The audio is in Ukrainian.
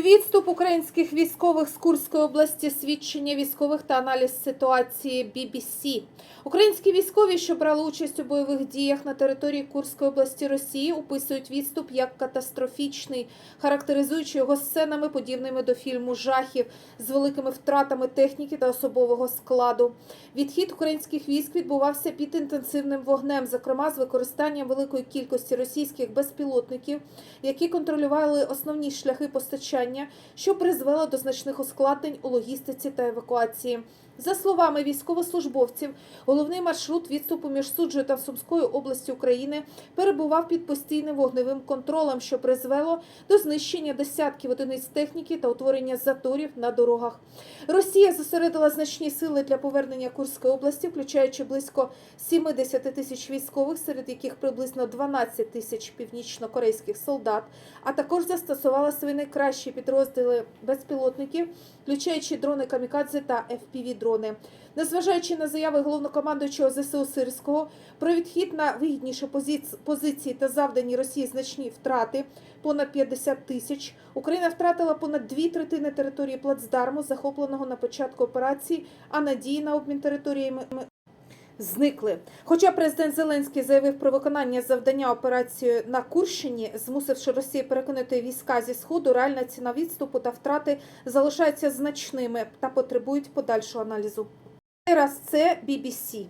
Відступ українських військових з Курської області, свідчення військових та аналіз ситуації BBC. Українські військові, що брали участь у бойових діях на території Курської області Росії, описують відступ як катастрофічний, характеризуючи його сценами, подібними до фільму жахів з великими втратами техніки та особового складу. Відхід українських військ відбувався під інтенсивним вогнем, зокрема з використанням великої кількості російських безпілотників, які контролювали основні шляхи постачання, що призвело до значних ускладнень у логістиці та евакуації. За словами військовослужбовців, головний маршрут відступу між суджою та Сумською областю України перебував під постійним вогневим контролем, що призвело до знищення десятків одиниць техніки та утворення заторів на дорогах. Росія зосередила значні сили для повернення Курської області, включаючи близько 70 тисяч військових, серед яких приблизно 12 тисяч північно-корейських солдат, а також застосувала свої найкращі підрозділи безпілотників, включаючи дрони камікадзе та FPV-дрони. Незважаючи на заяви головнокомандуючого ЗСУ Сирського про відхід на вигідніші позиції та завдані Росії значні втрати понад 50 тисяч, Україна втратила понад дві третини території плацдарму, захопленого на початку операції, а надії на обмін територіями зникли. Хоча президент Зеленський заявив про виконання завдання операції на Курщині, змусивши Росію переконати війська зі сходу, реальна ціна відступу та втрати залишаються значними та потребують подальшого аналізу. Раз це BBC.